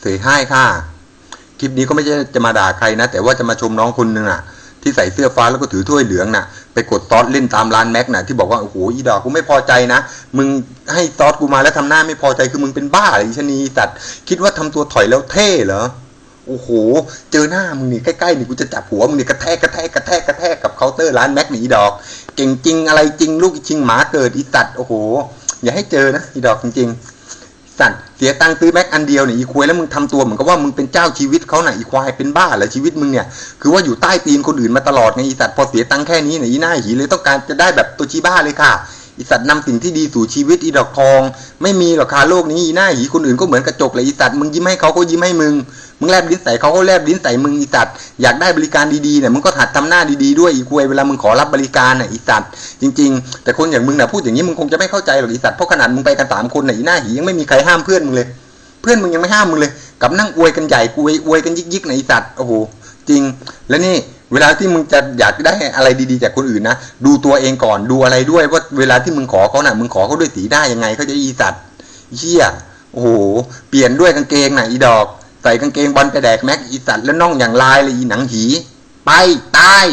เสยให้ค่ะ คลิปนี้ก็ไม่ใช่จะมาด่าใครนะ แต่ว่าจะมาชมน้องคนหนึ่งอะ ที่ใส่เสื้อฟ้าแล้วก็ถือถ้วยเหลืองน่ะ ไปกดซอสเล่นตามร้านแม็กน่ะที่บอกว่าโอ้โหอีดอกกูไม่พอใจนะ มึงให้ซอสกูมาแล้วทำหน้าไม่พอใจคือมึงเป็นบ้าอะไรชนีสัตว์คิดว่าทำตัวถอยแล้วเท่เหรอโอ้โห เจอหน้ามึงนี่ใกล้ๆนี่กูจะจับหัวมึงนี่กระแทกกระแทกกระแทกกระแทกกับเคาน์เตอร์ร้านแม็กนี่อีดอก เก่งจริงอะไรจริงลูกจริงหมาเกิดอีสัตว์โอ้โห อย่าให้เจอนะอีดอกจริงๆ สัตว์เสียตังค์ซื้อแม็กอันเดียวเนี่ยอีควายแล้วมึงทำตัวเหมือนกับว่ามึงเป็นเจ้าชีวิตเขาหน่ะอีควายเป็นบ้าเหรอชีวิตมึงเนี่ยคือว่าอยู่ใต้ตีนคนอื่นมาตลอดไงอีสัตว์พอเสียตังค์แค่นี้เนี่ยอีหน้าหีเลยต้องการจะได้แบบตัวชีบ้าเลยค่ะ อีสัตว์นำสิ่งที่ดีสู่ชีวิตอีดอกทอง ไม่มีหรอกค่ะโลกนี้อีหน้าหีคนอื่นก็เหมือนกระจกเลยอีสัตว์มึงยิ้มให้เขาก็ยิ้มให้มึงมึงแลบลิ้นใส่เขาก็แลบลิ้นใส่มึงอีสัตว์อยากได้บริการดีๆเนี่ยมึงก็หัดทำหน้าดีๆด้วยอีควยเวลามึงขอรับบริการน่ะอีสัตว์จริง ๆ แต่คนอย่างมึงน่ะพูดอย่างนี้มึงคงจะไม่เข้าใจหรอกอีสัตว์เพราะขนาดมึงไปกันสามคนน่ะอีหน้าหียังไม่มีใครห้ามเพื่อนมึงเลย เพื่อนมึงยังไม่ห้ามมึงเลยกับนั่งอวยกันใหญ่อวยอวยกันยิกๆน่อีสัตว์โอ้โห จริง และนี่เวลาที่มึงจะอยากได้อะไรดีๆจากคนอื่นนะดูตัวเองก่อนดูอะไรด้วยว่าเวลาที่มึงขอเขาน่ะมึงขอเขาด้วยสีได้ยังไงเขาจะอีสัตว์เชี่ยโอ้โหเปลี่ยนด้วยกางเกงน่ะอีดอก ใส่กางเกงบอลไปแดกแม็กอีสัตว์แล้วน่องอย่างลายเลยอีหนังหี ไปตาย